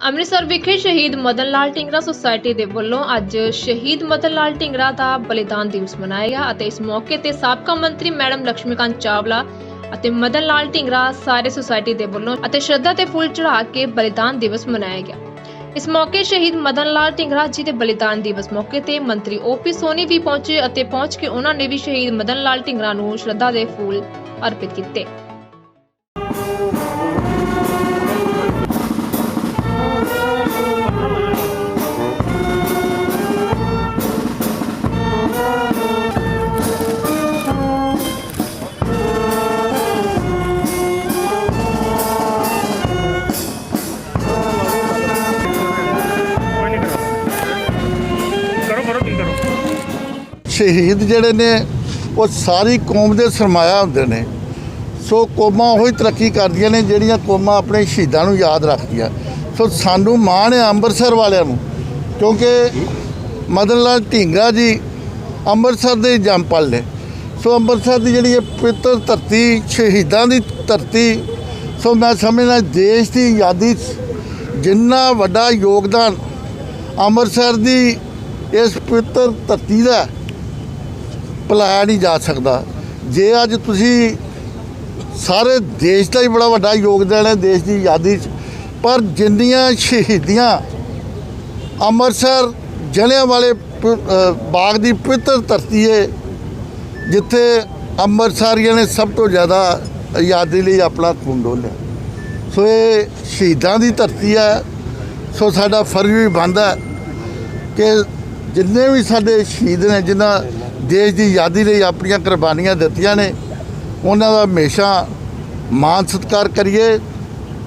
ਅੰਮ੍ਰਿਤਸਰ ਵਿਖੇ ਸ਼ਹੀਦ ਮਦਨ ਲਾਲ ਢੀਂਗਰਾ ਸੁਸਾਇਟੀ ਦੇ ਵੱਲੋਂ ਅੱਜ ਸ਼ਹੀਦ ਮਦਨ ਲਾਲ ਢੀਂਗਰਾ ਦਾ ਬਲੀਦਾਨ ਦਿਵਸ ਮਨਾਇਆ ਗਿਆ ਅਤੇ ਇਸ ਮੌਕੇ ਤੇ ਸਾਬਕਾ ਮੰਤਰੀ ਮੈਡਮ ਲక్ష్ਮੀਕਾਂਤ ਚਾਵਲਾ ਅਤੇ ਮਦਨ ਲਾਲ ਢੀਂਗਰਾ ਸਾਰੇ ਸੁਸਾਇਟੀ ਦੇ ਵੱਲੋਂ ਅਤੇ ਸ਼ਰਧਾ ਤੇ ਫੁੱਲ ਚੜਾ ਕੇ ਬਲੀਦਾਨ ਦਿਵਸ ਮਨਾਇਆ ਗਿਆ। ਇਸ ਮੌਕੇ ਸ਼ਹੀਦ ਮਦਨ ਲਾਲ ਢਿੰਗਰਾ ਜੀ ਦੇ ਬਲੀਦਾਨ ਦਿਵਸ ਮੌਕੇ ਤੇ ਮੰਤਰੀ ਓਪੀ ਸੋਨੀ ਵੀ ਪਹੁੰਚੇ ਅਤੇ ਪਹੁੰਚ ਕੇ ਉਹਨਾਂ ਨੇ ਵੀ ਸ਼ਹੀਦ ਮਦਨ ਲਾਲ ਢਿੰਗਰਾ ਨੂੰ ਸ਼ਰਧਾ ਦੇ ਫੁੱਲ ਅਰਪਿਤ ਕੀਤੇ। ਸ਼ਹੀਦ ਜਿਹੜੇ ਨੇ, ਉਹ ਸਾਰੀ ਕੌਮ ਦੇ ਸਰਮਾਇਆ ਹੁੰਦੇ ਨੇ। ਸੋ ਕੌਮਾਂ ਉਹੀ ਤਰੱਕੀ ਕਰਦੀਆਂ ਨੇ ਜਿਹੜੀਆਂ ਕੌਮਾਂ ਆਪਣੇ ਸ਼ਹੀਦਾਂ ਨੂੰ ਯਾਦ ਰੱਖਦੀਆਂ। ਸੋ ਸਾਨੂੰ ਮਾਣ ਹੈ ਅੰਮ੍ਰਿਤਸਰ ਵਾਲਿਆਂ ਨੂੰ, ਕਿਉਂਕਿ ਮਦਨ ਲਾਲ ਢੀਂਗਰਾ ਜੀ ਅੰਮ੍ਰਿਤਸਰ ਦੇ ਜੰਮਪਲ ਨੇ। ਸੋ ਅੰਮ੍ਰਿਤਸਰ ਦੀ ਜਿਹੜੀ ਇਹ ਪਵਿੱਤਰ ਧਰਤੀ, ਸ਼ਹੀਦਾਂ ਦੀ ਧਰਤੀ, ਸੋ ਮੈਂ ਸਮਝਦਾ ਦੇਸ਼ ਦੀ ਆਜ਼ਾਦੀ 'ਚ ਜਿੰਨਾ ਵੱਡਾ ਯੋਗਦਾਨ ਅੰਮ੍ਰਿਤਸਰ ਦੀ ਇਸ ਪਵਿੱਤਰ ਧਰਤੀ ਦਾ ਭੁਲਾਇਆ ਨਹੀਂ ਜਾ ਸਕਦਾ। ਜੇ ਅੱਜ ਤੁਸੀਂ ਸਾਰੇ ਦੇਸ਼ ਦਾ ਹੀ ਬੜਾ ਵੱਡਾ ਯੋਗਦਾਨ ਹੈ ਦੇਸ਼ ਦੀ ਆਜ਼ਾਦੀ 'ਚ ਪਰ ਜਿੰਨੀਆਂ ਸ਼ਹੀਦੀਆਂ ਅੰਮ੍ਰਿਤਸਰ ਜਲਿਆਂਵਾਲੇ ਵਾਲੇ ਅ, ਬਾਗ ਦੀ ਪਵਿੱਤਰ ਧਰਤੀ ਹੈ ਜਿੱਥੇ ਅੰਮ੍ਰਿਤਸਰੀਆਂ ਨੇ ਸਭ ਤੋਂ ਜ਼ਿਆਦਾ ਆਜ਼ਾਦੀ ਲਈ ਆਪਣਾ ਖੂਨ ਡੋਲਿਆ। ਸੋ ਇਹ ਸ਼ਹੀਦਾਂ ਦੀ ਧਰਤੀ ਹੈ। ਸੋ ਸਾਡਾ ਫਰਜ਼ ਵੀ ਬਣਦਾ ਕਿ ਜਿੰਨੇ ਵੀ ਸਾਡੇ ਸ਼ਹੀਦ ਨੇ ਜਿਨ੍ਹਾਂ ਦੇਸ਼ ਦੀ ਆਜ਼ਾਦੀ ਲਈ ਆਪਣੀਆਂ ਕੁਰਬਾਨੀਆਂ ਦਿੱਤੀਆਂ ਨੇ ਉਹਨਾਂ ਦਾ ਹਮੇਸ਼ਾ ਮਾਨ ਸਤਿਕਾਰ ਕਰੀਏ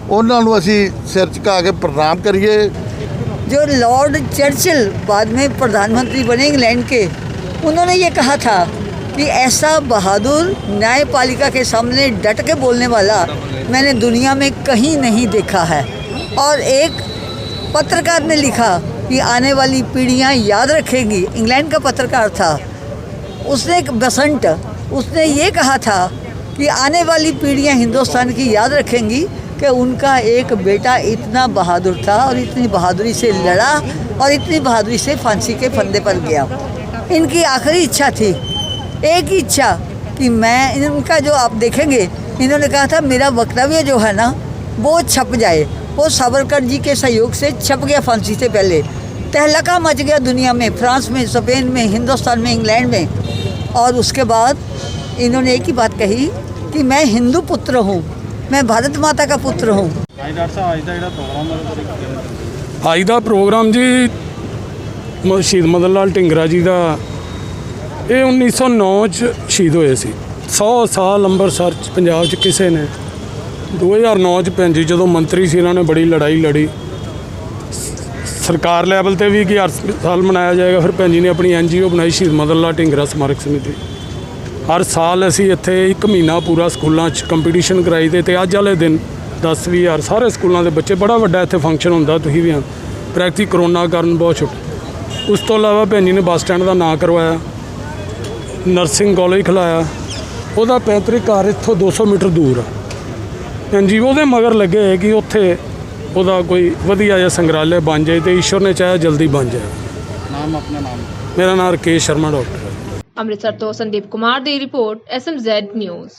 ਉਹਨਾਂ ਨੂੰ ਅਸੀਂ ਸਿਰ ਝੁਕਾ ਕੇ ਪ੍ਰਣਾਮ ਕਰੀਏ जो लॉर्ड चर्चिल बाद में प्रधानमंत्री बने इंग्लैंड के उन्होंने ये कहा था कि ऐसा बहादुर न्यायपालिका के सामने डट के बोलने वाला मैंने दुनिया में कहीं नहीं देखा है और एक पत्रकार ने लिखा कि आने वाली पीढ़ियां याद रखेंगी इंग्लैंड का पत्रकार था उसने बसंत, उसने ये कहा था कि आने वाली पीढ़ियाँ हिंदुस्तान की याद रखेंगी कि उनका एक बेटा इतना बहादुर था और इतनी बहादुरी से लड़ा और इतनी बहादुरी से फांसी के फंदे पर गया। इनकी आखिरी इच्छा थी, एक ही इच्छा कि मैं इनका जो आप देखेंगे, इन्होंने कहा था, मेरा वक्तव्य जो है ना, वो छप जाए। वो सावरकर जी के सहयोग से छप गया फांसी से पहले। तहलका मच गया दुनिया में, फ्रांस में, स्पेन में, हिंदुस्तान में, इंग्लैंड में। और उसके बाद इन्होंने एक ही बात कही कि मैं हिंदू पुत्र हूँ मैं भारत माता का पुत्र हूँ ਹਾਂਜੀ ਡਾਕਟਰ ਸਾਹਿਬ ਅੱਜ ਦਾ ਜਿਹੜਾ ਪ੍ਰੋਗਰਾਮ ਹੈ ਉਹਦੇ ਬਾਰੇ ਕੀ ਕਹਿਣਾ ਚਾਹੁੰਦੇ ਅੱਜ ਦਾ ਪ੍ਰੋਗਰਾਮ ਜੀ ਮ- ਸ਼ਹੀਦ ਮਦਨ ਲਾਲ ਢਿੰਗਰਾ ਜੀ ਦਾ ਇਹ 1909 ਚ ਸ਼ਹੀਦ ਹੋਏ ਸੀ 100 ਸਾਲ ਅੰਮ੍ਰਿਤਸਰ ਚ ਪੰਜਾਬ ਚ ਕਿਸੇ ਨੇ 2009 ਚ ਭੈਣ ਜੀ ਜਦੋਂ ਮੰਤਰੀ ਸੀ ਇਹਨਾਂ ਨੇ ਬੜੀ ਲੜਾਈ ਲੜੀ ਸ- ਸਰਕਾਰ ਲੈਵਲ ਤੇ ਵੀ ਕਿ ਹਰ ਸਾਲ ਮਨਾਇਆ ਜਾਏਗਾ, ਫਿਰ ਭੈਣ ਜੀ ਨੇ ਆਪਣੀ ਐਨਜੀਓ ਬਣਾਈ ਸ਼ਹੀਦ ਮਦਨ ਲਾਲ ਢਿੰਗਰਾ ਸਮਾਰਕ ਸਮਿਤੀ। ਹਰ ਸਾਲ ਅਸੀਂ ਇੱਥੇ ਇੱਕ ਮਹੀਨਾ ਪੂਰਾ ਸਕੂਲਾਂ 'ਚ ਕੰਪੀਟੀਸ਼ਨ ਕਰਾਈਦੇ ਤੇ ਅੱਜ ਵਾਲੇ ਦਿਨ 10 ਵੀਹ ਹਜ਼ਾਰ ਸਾਰੇ ਸਕੂਲਾਂ ਦੇ ਬੱਚੇ, ਬੜਾ ਵੱਡਾ ਇੱਥੇ ਫੰਕਸ਼ਨ ਹੁੰਦਾ ਤੁਸੀਂ ਵੀ ਹਾਂ ਪ੍ਰੈਕਟਿਸ ਕਰੋਨਾ ਕਾਰਨ ਬਹੁਤ ਛੁੱਟ ਉਸ ਤੋਂ ਇਲਾਵਾ ਭੈਣ ਜੀ ਨੇ ਬੱਸ ਸਟੈਂਡ ਦਾ ਨਾਂ ਕਰਵਾਇਆ, ਨਰਸਿੰਗ ਕਾਲਜ ਖਿਲਾਇਆ, ਉਹਦਾ ਪੈਤਰਿਕ ਘਰ ਇੱਥੋਂ 200 ਮੀਟਰ ਦੂਰ ਆ। ਭੈਣ ਜੀ, ਉਹਦੇ ਮਗਰ ਲੱਗੇ ਕਿ ਉੱਥੇ ਉਹਦਾ ਕੋਈ ਵਧੀਆ ਜਿਹਾ ਸੰਗ੍ਰਹਾਲय ਬਣ ਜਾਏ ਤੇ ਈਸ਼ਵਰ ਨੇ ਚਾਹਿਆ ਜਲਦੀ ਬਣ ਜਾਏ। ਨਾਮ ਆਪਣਾ ਨਾਮ। ਮੇਰਾ ਨਾਮ ਰਕੇਸ਼ ਸ਼ਰਮਾ ਡਾਕਟਰ ਅੰਮ੍ਰਿਤਸਰ ਤੋਂ ਸੰਦੀਪ ਕੁਮਾਰ ਦੀ ਰਿਪੋਰਟ ਐਸਐਮਜ਼ੈਡ ਨਿਊਜ਼